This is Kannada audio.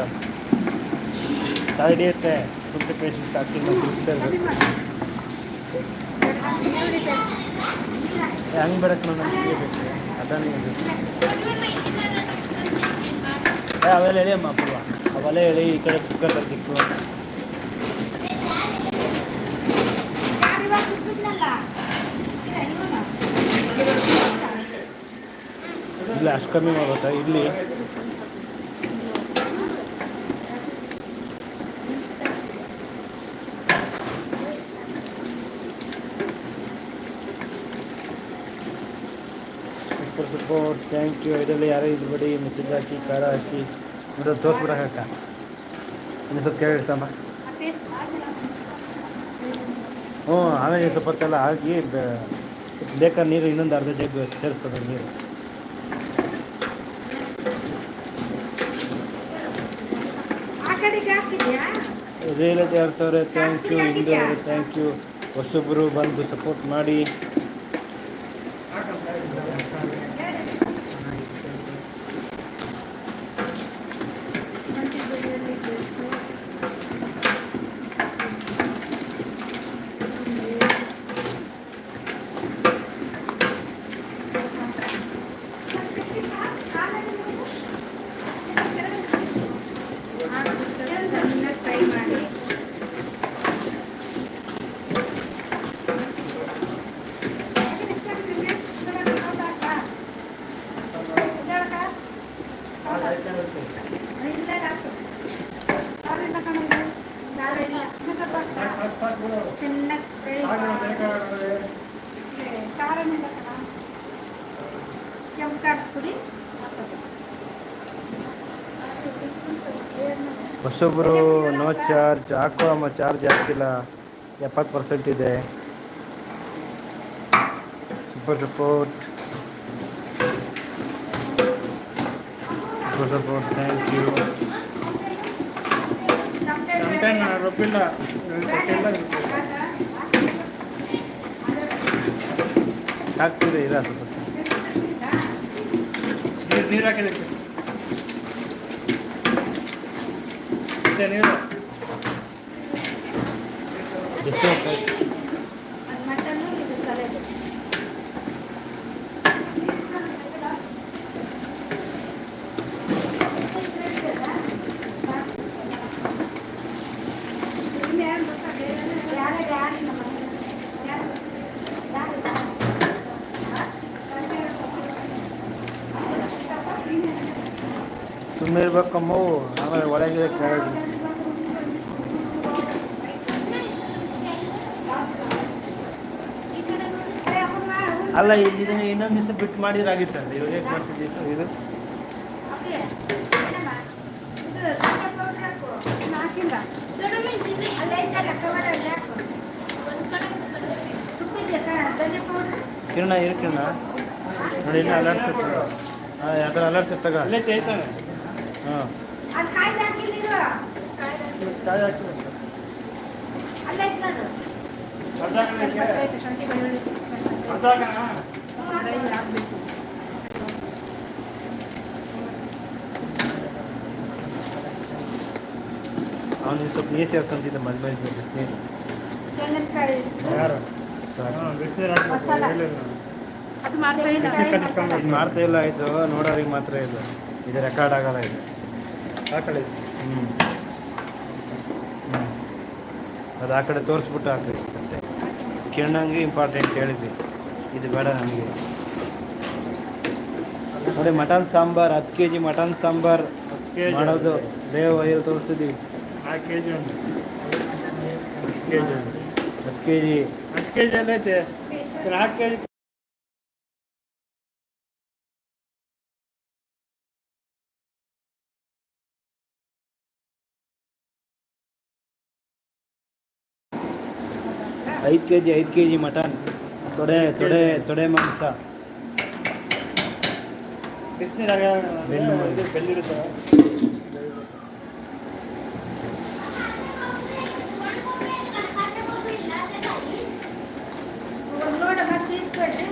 ಮೇಡಮ್. ಹಿಡಿಯುತ್ತೆ ಕುಂತ ಪೇಷಂಟ್ ಹಾಕಿ ಹೆಂಗೆ ಬರಕ್ಕೆ ನಾವು ನಮಗೆ ಬೇಕು? ಅದನ್ನೇ ಅವೆಲ್ಲ ಹೇಳಿ ಅಮ್ಮ, ಅಪ್ಪ. ಅವೆಲ್ಲ ಹೇಳಿ ಈ ಕಡೆ ಕುಕ್ಕರ್ ಬರ್ತಿತ್ತು ಇಲ್ಲ, ಅಷ್ಟು ಕಮ್ಮಿ ಮಾಡ್ಬೋದಾ ಇಲ್ಲಿ. ಸೂಪರ್ ಸೂಪರ್ ಥ್ಯಾಂಕ್ ಯು ಇದರಲ್ಲಿ ಯಾರೇ ಇದು ಬಿಡಿ ಮೆಸೇಜ್ ಹಾಕಿ ಖಾರ ಹಾಕಿ. ನೋಡೋದು ತೋರಿಸ್ಬಿಡಕ್ಕ? ಇನ್ನು ಸ್ವಲ್ಪ ಕೇಳಿರ್ತಮ್ಮ ಹ್ಞೂ ಆಮೇಲೆ ಸ್ವಲ್ಪ ಹೊತ್ತೆಲ್ಲ ಹಾಕಿ ಬೇಕಾದ ಬೇಕಾದ್ರೆ ನೀರು ಇನ್ನೊಂದು ಅರ್ಧ ಜಗ್ ಸೇರಿಸ್ತದೆ ನೀರು. ಆ ಅರ್ಥವ್ರೆ ಥ್ಯಾಂಕ್ ಯು ಹಿಂದೆ ಅವರೇ ಥ್ಯಾಂಕ್ ಯು ಹೊಸೊಬ್ಬರು ಬಂದು ಸಪೋರ್ಟ್ ಮಾಡಿ. ಚೆನ್ನಾಗಿ ಫ್ರೈ ಖಾರ ಕೆಂಪು ಖಾರದ ಪುಡಿ ಹೊಸೊಬ್ಬರು ನೋ ಚಾರ್ಜ್ ಹಾಕೋ ಅಮ್ಮ ಚಾರ್ಜ್ ಆಗ್ತಿಲ್ಲ ಎಪ್ಪತ್ತು ಪರ್ಸೆಂಟ್ ಇದೆ super support super support thank you ರೊಪ್ಪಿಲ್ಲ ಹಾಕ್ತಿದೆ ನೀರು ಹಾಕಿದಕ್ಕೆ ಇದೆ ನೀರು ಸುಮ್ಮನೆ ಇರ್ಬೇಕಮ್ಮ ಆಮೇಲೆ ಒಳಗೆ ಕೆಳಗೆ ಅಲ್ಲ ಇದು ಇನ್ನೊಂದು ದಿವಸ ಬಿಟ್ಟು ಮಾಡಿದ್ರಾಗಿತ್ತಲ್ಲ ಇವಾಗ ಹೇಗೆ ಮಾಡ್ತಿದ್ದಿತ್ತು ಇದು? ಕಿರಣ, ಇರು ನೋಡಿ, ಇನ್ನು ಅಲರ್ಟ್ಸುತ್ತೆ ಹಾಂ ಯಾವ್ದಾರು ಅಲರ್ಟ್ಸ್ ಹಾಂ ಅದು ಕಾಯ್ದು ಹಾಕಿಲ್ಲಿರು ಕಾಯಿ ಹಾಕಿಲ್ಲ ಅಲ್ಲೇ ಹಾಕ್ಬೇಕು ಅವನು ಸ್ವಲ್ಪ ನೀರು ಸೇರ್ಕೊಂತಿದ್ದ ಮದುವೆ ಬಿಸಿನೀರು. ಬಿಸ್ನೀರು ಯಾರು? ಬಿಸಿನೀರು ಮಾಡ್ತಾ ಇಲ್ಲ. ಆಯ್ತು ನೋಡೋರಿಗೆ ಮಾತ್ರ ಇದು. ಇದು ರೆಕಾರ್ಡ್ ಆಗಲ್ಲ ಇದು. ಆ ಕಡೆ ಹ್ಞೂ ಹ್ಞೂ ಅದು ಆ ಕಡೆ ತೋರಿಸ್ಬಿಟ್ಟು ಹಾಕಿ ಮತ್ತೆ ಕಿರಣಂಗೆ ಇಂಪಾರ್ಟೆಂಟ್ ಹೇಳಿದ್ವಿ ಇದು ಬೇಡ ನನಗೆ ನೋಡಿ ಮಟನ್ ಸಾಂಬಾರ್ ಹತ್ತು ಕೆ ಜಿ ಮಟನ್ ಸಾಂಬಾರ್. ಮಾಡೋದು ಬೇವು ಐದು ತೋರಿಸ್ತಿದ್ದೀವಿ ನಾಲ್ಕು ಕೆ ಜಿ ಉಂಟು ಹತ್ತು ಕೆ ಜಿ ಹತ್ತು ಕೆ ಜಿ ಹತ್ತು ಕೆ ಜಿ ಎಲ್ಲ ನಾಲ್ಕು ಕೆ ಜಿ ಐದು ಕೆ ಜಿ ಐದು ಕೆ ಜಿ ಮಟನ್ ತೊಡೆ ತೊಡೆ ತೊಡೆ ಮಾಂಸ ಬಿಸಿನೀರಾಗ ಬೆನ್ನು. ಇದು ಬೆಲ್ಲಿರುತ್ತೆ ನೋಡಮ್ಮ ಸೀಸ್ಬೇಡ್ರಿ